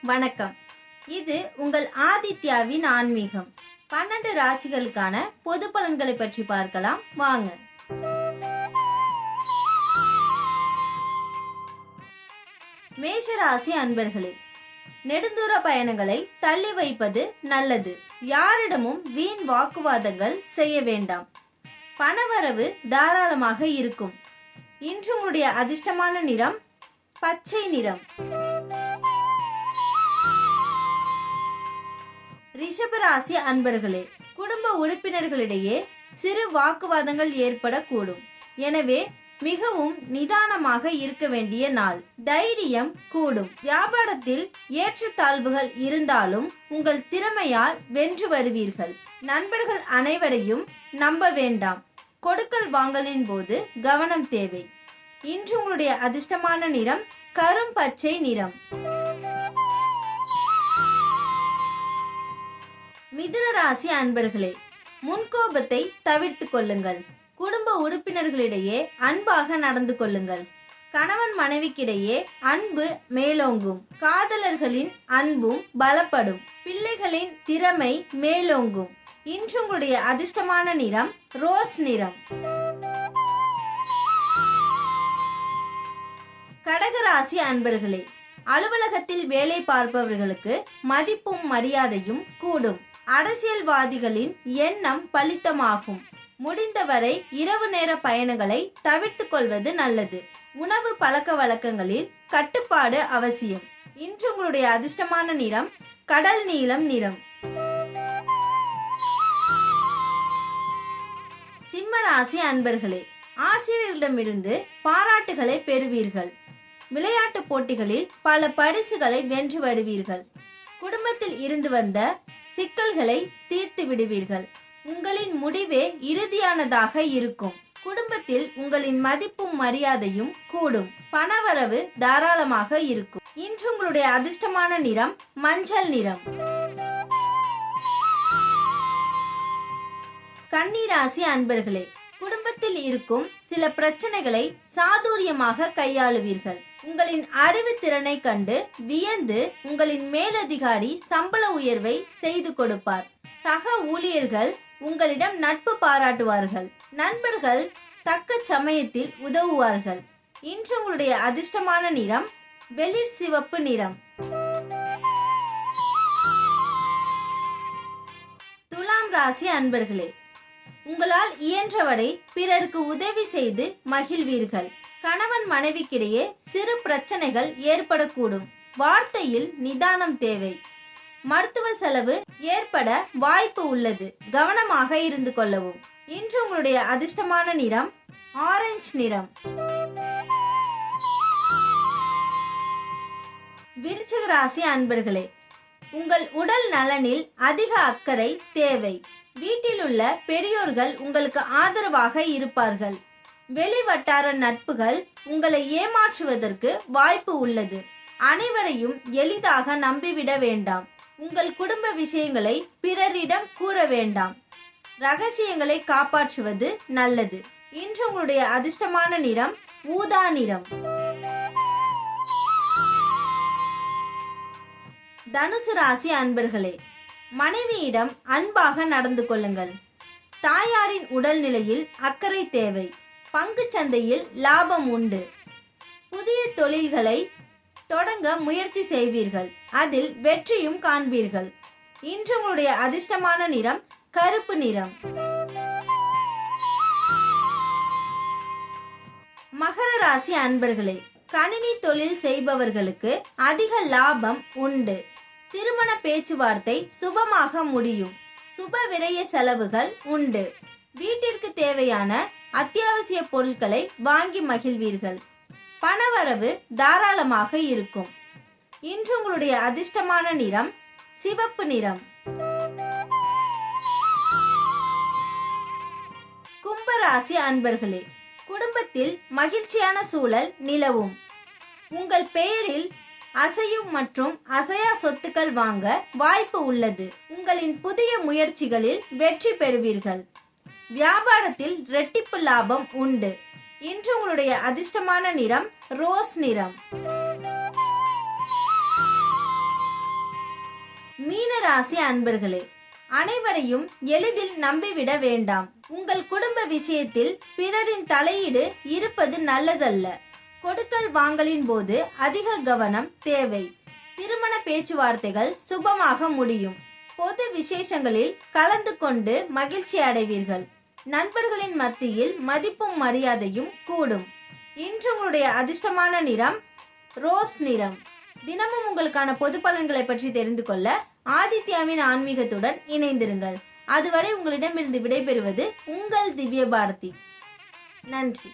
வணக்கம். இது உங்கள் ஆதித்யாவின் ஆன்மீகம். பன்னெண்டு ராசிகளுக்கான பொது பலன்களை பற்றி பார்க்கலாம். வாங்க. மேஷராசி அன்பர்களே நெடுந்தூர பயணங்களை தள்ளி வைப்பது நல்லது. யாரிடமும் வீண் வாக்குவாதங்கள் செய்ய வேண்டாம். பணவரவு தாராளமாக இருக்கும். இன்று உங்களுடைய அதிர்ஷ்டமான நிறம் பச்சை நிறம். ராசி அன்பர்களே குடும்ப உறுப்பினர்களிடையே சிறு வாக்குவாதங்கள் ஏற்படக்கூடும். எனவே மிகவும் நிதானமாக இருக்க வேண்டிய நாள். தைரியம் கூடும். வியாபாரத்தில் ஏற்றத்தாழ்வுகள் இருந்தாலும் உங்கள் திறமையால் வென்று வருவீர்கள். நண்பர்கள் அனைவரையும் நம்ப வேண்டாம். கொடுக்கல் வாங்கலின் போது கவனம் தேவை. இன்று உங்களுடைய அதிர்ஷ்டமான நிறம் கரும் பச்சை நிறம். மிதுன ராசி அன்பர்களே முன்கோபத்தை தவிர்த்து கொள்ளுங்கள். குடும்ப உறுப்பினர்களிடையே அன்பாக நடந்து கொள்ளுங்கள். கணவன் மனைவிக்கிடையே அன்பு மேலோங்கும். காதலர்களின் அன்பும் பலப்படும். பிள்ளைகளின் திறமை மேலோங்கும். இன்று உங்களுடைய அதிர்ஷ்டமான நிறம் ரோஸ் நிறம். கடகராசி அன்பர்களே அலுவலகத்தில் வேலை பார்ப்பவர்களுக்கு மதிப்பும் மரியாதையும் கூடும். அரசியல்வாதிகளின் எண்ணம் பலித்தமாகும். முடிந்தவரை இரவு நேர பயணங்களை தவிர்த்துக் கொள்வது நல்லது. உணவு பழக்க வழக்கங்களில் கட்டுப்பாடு அவசியம். இன்று உங்களுடைய அதிர்ஷ்டமான நிறம் கடல் நீளம் நிறம். சிம்மராசி அன்பர்களே ஆசிரியர்களிடமிருந்து பாராட்டுகளை பெறுவீர்கள். விளையாட்டு போட்டிகளில் பல பரிசுகளை வென்று வருவீர்கள். குடும்பத்தில் இருந்து வந்த சிக்கல்களை தீர்த்து விடுவீர்கள். உங்களின் முடிவே இறுதியானதாக இருக்கும். குடும்பத்தில் உங்களின் மதிப்பும் மரியாதையும் கூடும். பணவரவு தாராளமாக இருக்கும். இன்று உங்களுடைய அதிர்ஷ்டமான நிறம் மஞ்சள் நிறம். கன்னிராசி அன்பர்களே குடும்பத்தில் இருக்கும் சில பிரச்சனைகளை சாதுரியமாக கையாளுவீர்கள். உங்களின் அறிவு திறனை கண்டு வியந்து உங்களின் மேலதிகாரி சம்பள உயர்வை செய்து கொடுப்பார். சக ஊழியர்கள் உங்களிடம் நட்பு பாராட்டுவார்கள். நண்பர்கள் தக்க சமயத்தில் உதவுவார்கள். இன்று உங்களுடைய அதிர்ஷ்டமான நிறம் வெளிர் சிவப்பு நிறம். துலாம் ராசி அன்பர்களே உங்களால் இயன்றவரை பிறருக்கு உதவி செய்து மகிழ்வீர்கள். கணவன் மனைவிக்கிடையே சிறு பிரச்சனைகள் ஏற்படக்கூடும். வார்த்தையில் நிதானம் தேவை. மருத்துவ செலவு ஏற்பட வாய்ப்பு உள்ளது. கவனமாக இருந்து கொள்ளவும். இன்று உங்களுடைய அதிர்ஷ்டமான நிறம் ஆரஞ்சு நிறம். விருச்சிக ராசி அன்பர்களே உங்கள் உடல் நலனில் அதிக அக்கறை தேவை. வீட்டில் உள்ள பெரியோர்கள் உங்களுக்கு ஆதரவாக இருப்பார்கள். வெளிவட்டார நட்புகள் உங்களை ஏமாற்றுவதற்கு வாய்ப்பு உள்ளது. அனைவரையும் எளிதாக நம்பிவிட வேண்டாம். உங்கள் குடும்ப விஷயங்களை பிறரிடம் கூற வேண்டாம். ரகசியங்களை காப்பாற்றுவது நல்லது. இன்று உங்களுடைய அதிர்ஷ்டமான நிறம் ஊதா நிறம். தனுசு ராசி அன்பர்களே மனைவியிடம் அன்பாக நடந்து கொள்ளுங்கள். தாயாரின் உடல்நிலையில் அக்கறை தேவை. சந்தையில் லாபம் உண்டு. புதிய தொழில்களை தொடங்க முயற்சி செய்வீர்கள். அதில் வெற்றியும் காண்பீர்கள். இன்று உங்களுடைய அதிர்ஷ்டமான நிறம் கருப்பு நிறம். மகர ராசி அன்பர்களே கணினி தொழில் செய்பவர்களுக்கு அதிக லாபம் உண்டு. திருமண பேச்சுவார்த்தை சுபமாக முடியும். சுப விரய செலவுகள் உண்டு. வீட்டிற்கு தேவையான அத்தியாவசிய பொருட்களை வாங்கி மகிழ்வீர்கள். பணவரவு தாராளமாக இருக்கும். இன்று உங்களுடைய அதிர்ஷ்டமான நிறம் சிவப்பு நிறம். கும்பராசி அன்பர்களே குடும்பத்தில் மகிழ்ச்சியான சூழல் நிலவும். உங்கள் பெயரில் அசையும் மற்றும் அசையா சொத்துக்கள் வாங்க வாய்ப்பு உள்ளது. உங்களின் புதிய முயற்சிகளில் வெற்றி பெறுவீர்கள். வியாபாரத்தில் ரெட்டிப்பு லாபம் உண்டு. இன்று உங்களுடைய அதிர்ஷ்டமான நிறம் ரோஸ் நிறம். ராசி அன்பர்களே அனைவரையும் எளிதில் நம்பிவிட வேண்டாம். உங்கள் குடும்ப விஷயத்தில் பிறரின் தலையீடு இருப்பது நல்லதல்ல. கொடுக்கல் வாங்கலின் போது அதிக கவனம் தேவை. திருமண பேச்சுவார்த்தைகள் சுபமாக முடியும். பொது விசேஷங்களில் கலந்து கொண்டு மகிழ்ச்சி அடைவீர்கள். நண்பர்களின் மத்தியில் மதிப்பும் மரியாதையும் கூடும். இன்று உங்களுடைய அதிர்ஷ்டமான நிறம் ரோஸ் நிறம். தினமும் உங்களுக்கான பொது பலன்களை பற்றி தெரிந்து கொள்ள ஆதித்யாவின் ஆன்மீகத்துடன் இணைந்திருங்கள். அதுவரை உங்களிடமிருந்து விடைபெறுவது உங்கள் திவ்ய பாரதி நன்றி.